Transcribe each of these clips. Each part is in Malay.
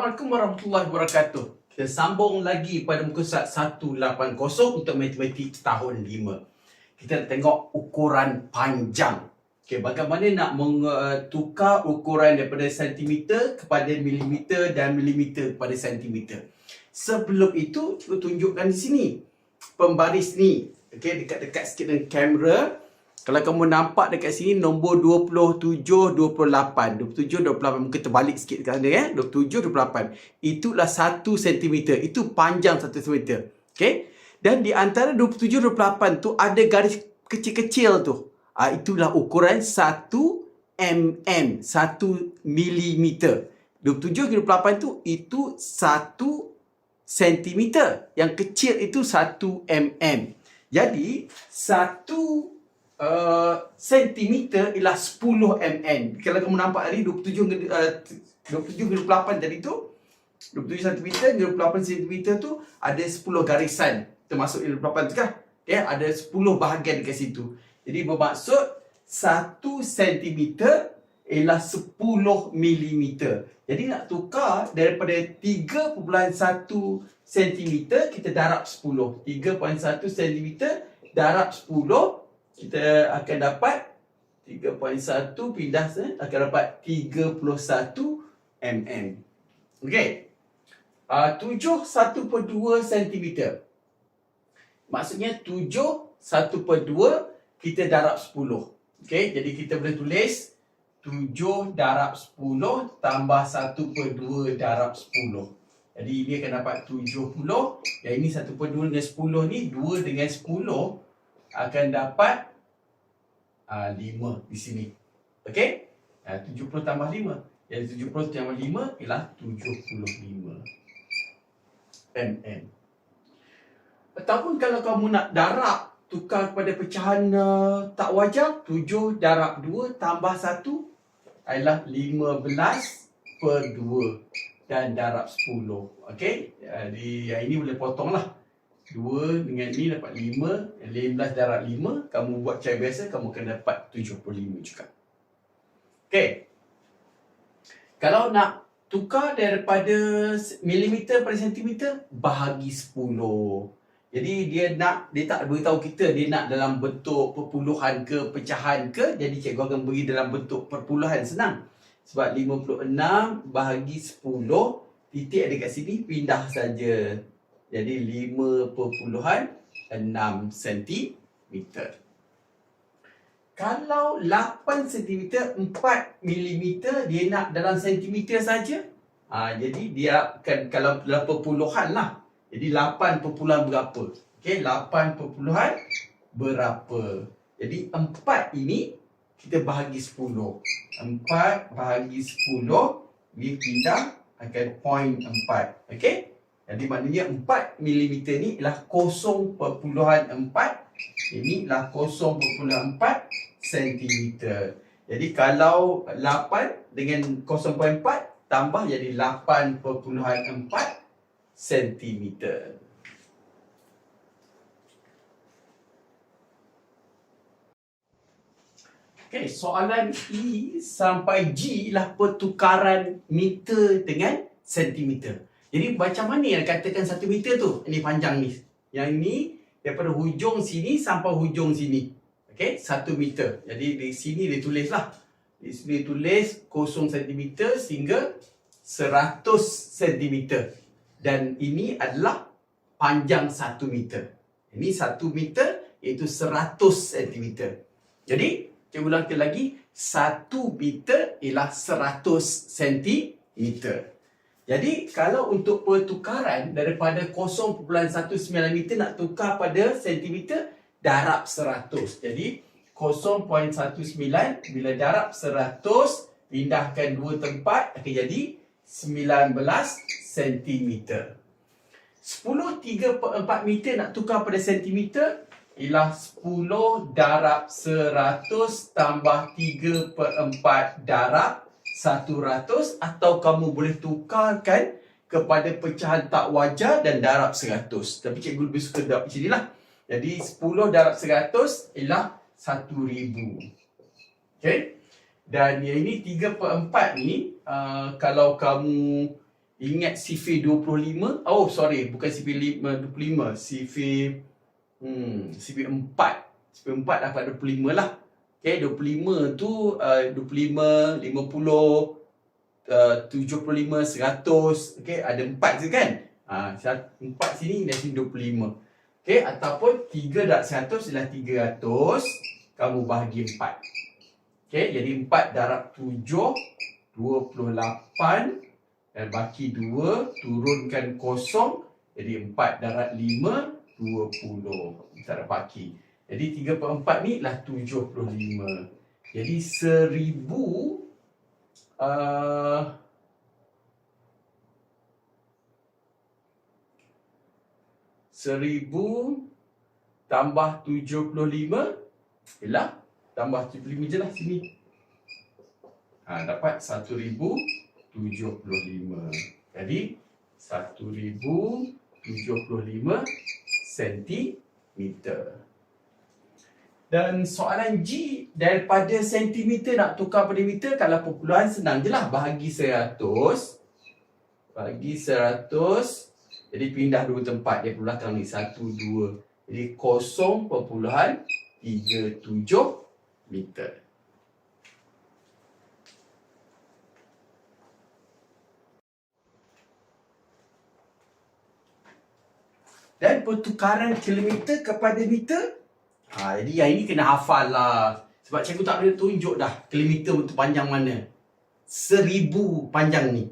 Assalamualaikum warahmatullahi wabarakatuh. Kita sambung lagi pada muka surat 180 untuk matematik tahun 5. Kita nak tengok ukuran panjang. Okay, bagaimana nak mentukar ukuran daripada sentimeter kepada milimeter dan milimeter kepada sentimeter. Sebelum itu, cuba tunjukkan di sini. Pembaris ni. Okay, dekat-dekat sikit dengan kamera. Kalau kamu nampak dekat sini nombor 27, 28. 27, 28. Muka terbalik sikit dekat sana ya. 27, 28. Itulah 1 cm. Itu panjang 1 cm. Okay. Dan di antara 27, 28 tu ada garis kecil-kecil tu. Ah itulah ukuran 1 mm. 1 mm. 27, 28 tu itu 1 cm. Yang kecil itu 1 mm. Jadi, 1 uh, sentimeter ialah 10 mm. Kalau kamu nampak tadi 27 uh, 27 28 tadi tu 27 cm 28 cm tu ada 10 garisan termasuk 28 tu kan. Ya, ada 10 bahagian dekat situ. Jadi bermaksud 1 cm ialah 10 mm. Jadi nak tukar daripada 3.1 cm kita darab 10. 3.1 cm darab 10 kita akan dapat 3.1 pindah sana akan dapat 31 mm. Okey. Uh, 7 1/2 cm. Maksudnya 7 1/2 kita darab 10. Okey, jadi kita boleh tulis 7 darab 10 tambah 1/2 darab 10. Jadi ini akan dapat 70. Yang ini 1/2 dengan 10 ni 2 dengan 10 akan dapat uh, 5 di sini. Okey? Uh, 70 tambah 5. Jadi 70 tambah 5 ialah 75 mm. Ataupun kalau kamu nak darab tukar kepada pecahan uh, tak wajar 7 darab 2 tambah 1 adalah 15 per 2 dan darab 10. Okey? Jadi yang ini boleh potonglah. 2 dengan ni dapat 5 15 darab 5 Kamu buat cara biasa Kamu akan dapat 75 juga. Okay Kalau nak tukar daripada milimeter pada sentimeter Bahagi 10 Jadi dia nak Dia tak beritahu kita Dia nak dalam bentuk perpuluhan ke Pecahan ke Jadi cikgu akan beri dalam bentuk perpuluhan. Senang. Sebab 56 bahagi 10 Titik ada kat sini Pindah saja jadi 5.6 cm. Kalau 8 cm 4 mm dia nak dalam sentimeter saja. Ha, jadi dia akan kalau dalam perpuluhan lah. Jadi 8 perpuluhan berapa? Okey, 8 perpuluhan berapa? Jadi 4 ini kita bahagi 10. 4 bahagi 10 ni pindah akan point 4. Okey? Jadi maknanya 4 mm ni ialah 0.4 Ini ialah 0.4 cm Jadi kalau 8 dengan 0.4 Tambah jadi 8.4 cm Okay, soalan E sampai G ialah pertukaran meter dengan sentimeter. Jadi macam mana yang katakan satu meter tu? Ini panjang ni. Yang ini daripada hujung sini sampai hujung sini. Okey, satu meter. Jadi di sini dia tulis lah. Di sini dia tulis kosong sentimeter sehingga seratus sentimeter. Dan ini adalah panjang satu meter. Ini satu meter iaitu seratus sentimeter. Jadi, saya ulangkan lagi. Satu meter ialah seratus sentimeter. Jadi kalau untuk pertukaran daripada 0.19 meter nak tukar pada sentimeter darab 100. Jadi 0.19 bila darab 100 pindahkan dua tempat akan jadi 19 sentimeter. 10 3 per 4 meter nak tukar pada sentimeter ialah 10 darab 100 tambah 3 per 4 darab 100 atau kamu boleh tukarkan kepada pecahan tak wajar dan darab 100. Tapi cikgu lebih suka darab macam inilah. Jadi 10 darab 100 ialah 1000. Okay. Dan yang ini 3 per 4 ni uh, kalau kamu ingat CV 25. Oh, sorry. Bukan CV 25. CV hmm, CV 4. CV 4 dapat 25 lah. Okay, 25 tu uh, 25, 50, uh, 75, 100. Okay, ada 4 je kan? Ha, 4 sini dan sini 25. Okay, ataupun 3 darab 100 adalah 300. Kamu bahagi 4. Okay, jadi 4 darab 7, 28. Dan baki 2, turunkan kosong. Jadi 4 darab 5, 20. Kita ada baki. Jadi 3 per 4 ni lah 75. Jadi 1000 uh, Seribu tambah tujuh puluh lima Ialah tambah tujuh puluh lima je lah sini. Ha, Dapat satu ribu tujuh puluh lima. Jadi satu ribu tujuh puluh lima sentimeter dan soalan G daripada sentimeter nak tukar pada meter kalau perpuluhan senang je lah. Bahagi 100 bagi 100 jadi pindah dua tempat. Dia belakang ni 1 2 jadi 0.37 meter. Dan pertukaran kilometer kepada meter Ha, jadi yang ini kena hafal lah. Sebab cikgu tak boleh tunjuk dah kilometer untuk panjang mana. Seribu panjang ni.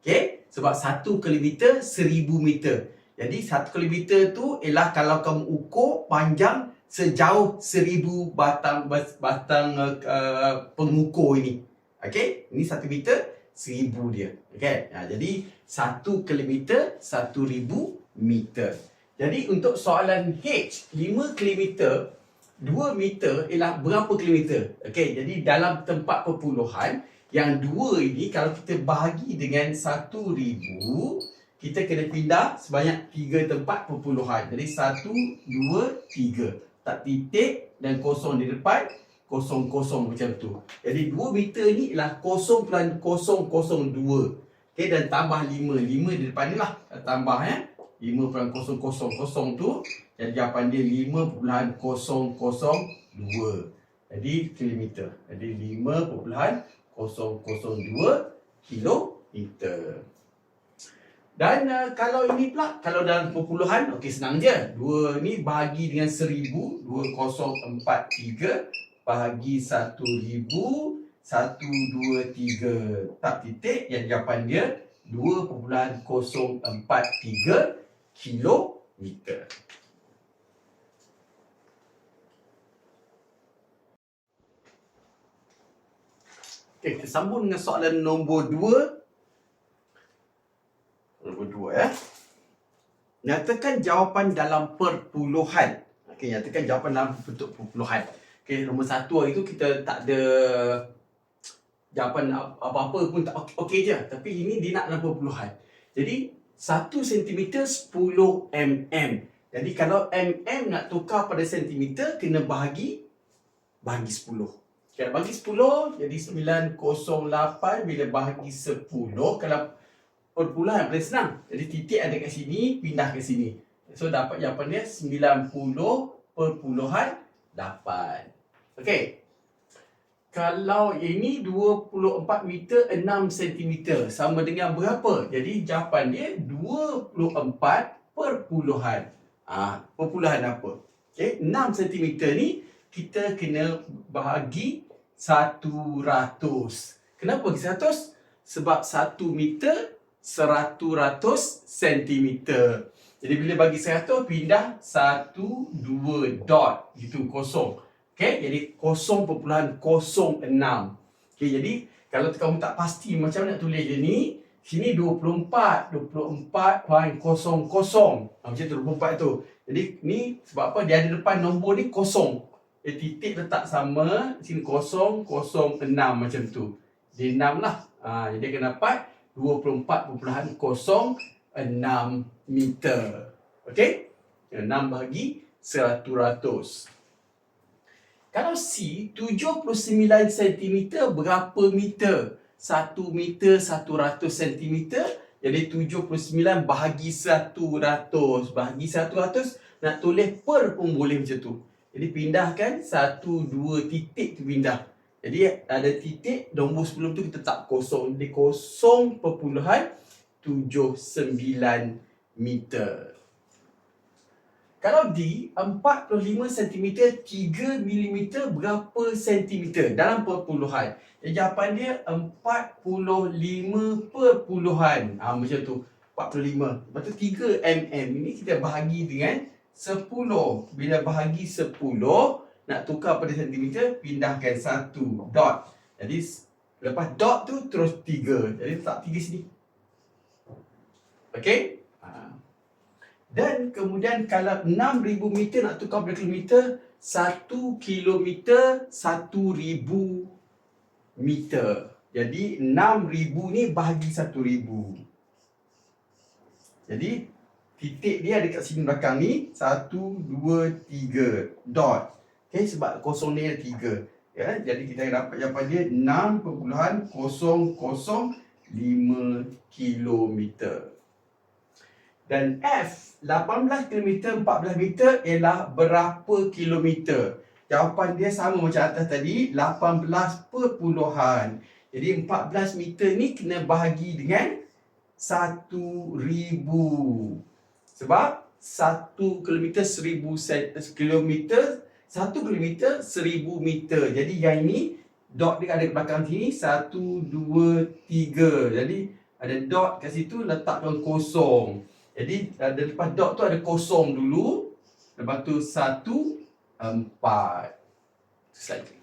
Okay? Sebab satu kilometer seribu meter. Jadi satu kilometer tu ialah kalau kamu ukur panjang sejauh seribu batang batang uh, pengukur ini. Okay? Ini satu meter seribu dia. Okay? Ha, jadi satu kilometer satu ribu meter. Jadi untuk soalan H, lima kilometer 2 meter ialah berapa kilometer? Okey, jadi dalam tempat perpuluhan yang dua ini kalau kita bahagi dengan 1000 kita kena pindah sebanyak tiga tempat perpuluhan. Jadi 1 2 3. Tak titik dan kosong di depan, kosong kosong macam tu. Jadi 2 meter ni ialah 0.002. Okey dan tambah 5. 5 di depan ni lah. Tambah ya. 5.000 tu jadi jawapan dia 5.002 jadi kilometer. Jadi 5.002 kilometer. Dan uh, kalau ini pula kalau dalam perpuluhan okey senang je. 2 ni bahagi dengan 1000 2043 bahagi 1000 1 2 3 tak titik yang jawapan dia 2.043 kilometer. Okey, kita sambung dengan soalan nombor dua. Nombor dua ya. Nyatakan jawapan dalam perpuluhan. Okey, nyatakan jawapan dalam bentuk perpuluhan. Okey, nombor satu itu kita tak ada jawapan apa-apa pun tak okey je. Tapi ini dia nak dalam perpuluhan. Jadi 1 cm 10 mm. Jadi kalau mm nak tukar pada cm kena bahagi bahagi 10. Kalau bagi 10 jadi 908 bila bahagi 10 kalau perpuluhan paling senang. Jadi titik ada kat sini pindah ke sini. So dapat jawapan dia 90 perpuluhan 8. Okey kalau ini 24 meter 6 cm sama dengan berapa? Jadi jawapan dia 24 perpuluhan. Ah, ha, perpuluhan apa? Okey, 6 cm ni kita kena bahagi 100. Kenapa bagi 100? Sebab 1 meter 100 cm. Jadi bila bagi 100 pindah 1 2 dot gitu kosong. Okay, jadi 0.06. Okay, jadi kalau kamu tak pasti macam nak tulis dia ni, sini 24, 24.00. Ha, macam tu 24 tu. Jadi ni sebab apa dia ada depan nombor ni kosong. Dia titik letak sama, sini 0, 0, 6 macam tu. Dia 6 lah. Ha, jadi akan dapat 24.06 meter. Okay? 6 bagi 100. Kalau C 79 cm berapa meter? 1 meter 100 cm Jadi 79 bahagi 100. Bahagi 100 nak tulis per pun boleh macam tu. Jadi pindahkan 1, 2 titik tu pindah. Jadi ada titik nombor sebelum tu kita tak kosong. Jadi 0.79 meter. Kalau D 45 cm 3 mm berapa cm dalam perpuluhan? Jadi jawapan dia 45 perpuluhan. Ha, macam tu. 45. Lepas tu 3 mm ini kita bahagi dengan 10. Bila bahagi 10, nak tukar pada cm, pindahkan 1 dot. Jadi lepas dot tu terus 3. Jadi letak 3 sini. Okay? Ha. Dan kemudian kalau 6000 meter nak tukar pada kilometer, 1 kilometer 1000 meter. Jadi 6000 ni bahagi 1000. Jadi titik dia ada kat sini belakang ni 1 2 3 dot. Okey sebab kosong ni ada 3. Ya, jadi kita dapat jawapan dia 6.005 kilometer. Dan F 18 km 14 meter ialah berapa kilometer? Jawapan dia sama macam atas tadi 18 perpuluhan. Jadi 14 meter ni kena bahagi dengan 1000. Sebab 1 km 1000 kilometer 1 km 1000 meter. Jadi yang ini dot dia ada di belakang sini 1 2 3. Jadi ada dot kat situ letakkan kosong. Jadi ada lepas dot tu ada kosong dulu. Lepas tu 1 empat. Slide.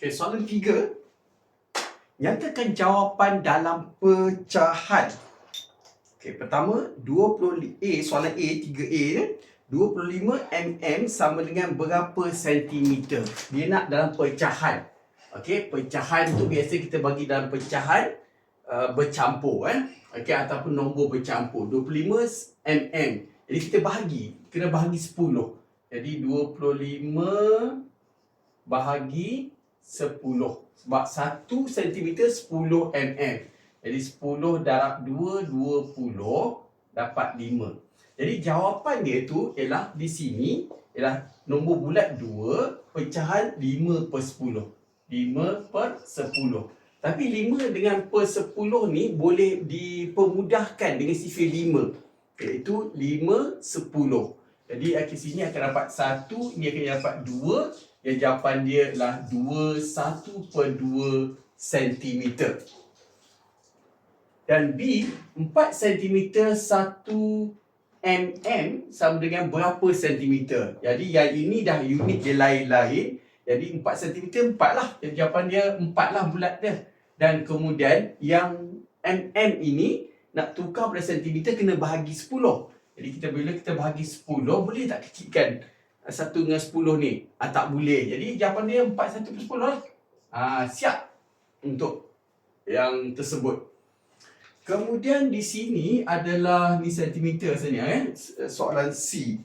Okay, soalan tiga. Nyatakan jawapan dalam pecahan. Okay, pertama, 20 A, soalan A, 3A ni. 25 mm sama dengan berapa sentimeter? Dia nak dalam pecahan. Okay, pecahan tu biasa kita bagi dalam pecahan Uh, bercampur eh. Okey ataupun nombor bercampur 25 mm. Jadi kita bahagi, kena bahagi 10. Jadi 25 bahagi 10. Sebab 1 cm 10 mm. Jadi 10 darab 2 20 dapat 5. Jadi jawapan dia tu ialah di sini ialah nombor bulat 2 pecahan 5 per 10. 5 per 10. Tapi 5 dengan per 10 ni boleh dipermudahkan dengan sifir 5. Iaitu 5, 10. Jadi akhir sini akan dapat 1, ini akan dapat 2. Yang jawapan dia adalah 2, 1 per 2 cm. Dan B, 4 cm 1 mm sama dengan berapa cm. Jadi yang ini dah unit dia lain-lain. Jadi 4 cm 4 lah. Jadi jawapan dia 4 lah bulat dia. Dan kemudian yang mm ini nak tukar pada sentimeter kena bahagi 10. Jadi kita bila kita bahagi 10 boleh tak kecilkan 1 dengan 10 ni? Ah, tak boleh. Jadi jawapan dia 4 1 per 10 lah. Ah, siap untuk yang tersebut. Kemudian di sini adalah ni sentimeter sebenarnya eh soalan C.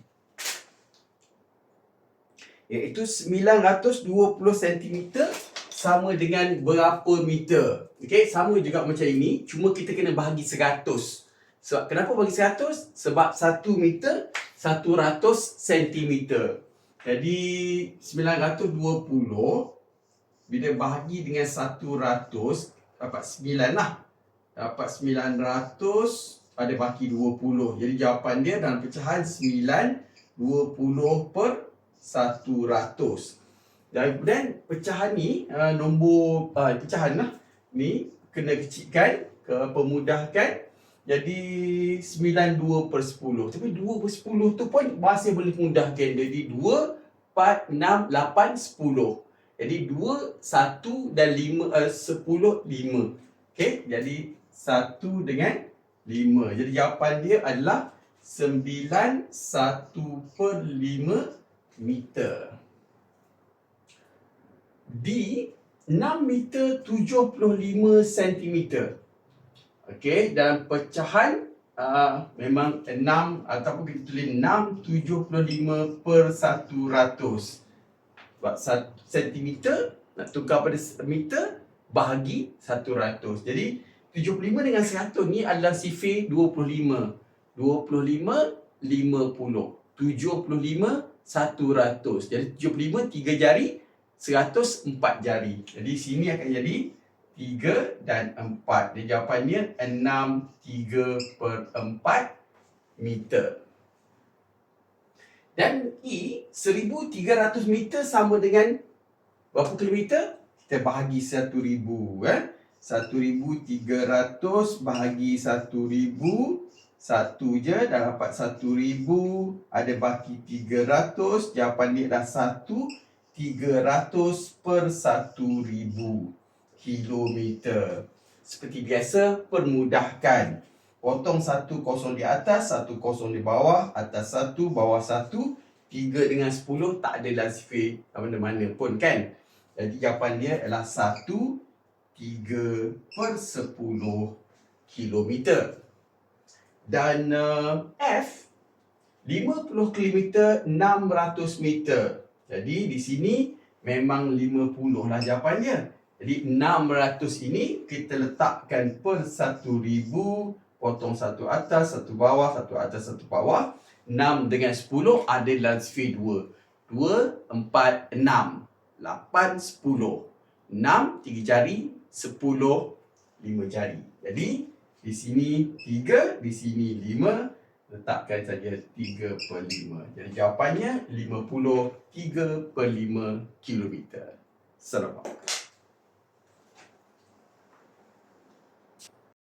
Iaitu 920 sentimeter sama dengan berapa meter. Okey, sama juga macam ini, cuma kita kena bahagi 100. Sebab kenapa bagi 100? Sebab 1 meter 100 sentimeter. Jadi 920 bila bahagi dengan 100 dapat 9 lah. Dapat 900 pada baki 20. Jadi jawapan dia dalam pecahan 9 20 per 100. Dan kemudian pecahan ni uh, nombor uh, pecahan lah ni kena kecilkan ke pemudahkan jadi 92 per 10 tapi 2 per 10 tu pun masih boleh mudahkan jadi 2, 4, 6, 8, 10 jadi 2, 1 dan 5, uh, 10, 5 okay? jadi 1 dengan 5 jadi jawapan dia adalah 9, 1 per 5 meter. D 6 meter 75 cm. Okey, dalam pecahan uh, memang 6 ataupun kita tulis 675 per 100. Sebab sat- sentimeter nak tukar pada meter bahagi 100. Jadi 75 dengan 100 ni adalah sifir 25. 25 50. 75 100. Jadi 75 3 jari, 100 4 jari. Jadi sini akan jadi 3 dan 4. Jadi jawapannya 6 3 per 4 meter. Dan E 1300 meter sama dengan berapa kilometer? Kita bahagi 1000 eh. 1300 bahagi 1000 satu je dah dapat 1000 ada baki 300 jawapan dia dah 1 300 per 1000 kilometer. Seperti biasa permudahkan. Potong satu kosong di atas, satu kosong di bawah, atas satu, bawah satu, tiga dengan sepuluh tak ada dalam sifir mana-mana pun kan. Jadi jawapan dia adalah satu, tiga per sepuluh kilometer. Dan uh, F, 50 kilometer, 600 meter. Jadi di sini memang 50 lah jawapannya. Jadi 600 ini kita letakkan per 1000 potong satu atas, satu bawah, satu atas, satu bawah. 6 dengan 10 ada dalam sifir 2. 2, 4, 6. 8, 10. 6, 3 jari. 10, 5 jari. Jadi, di sini 3, di sini 5. Letakkan saja 3 per 5. Jadi, jawapannya 50 3 per 5 kilometer. Selamat.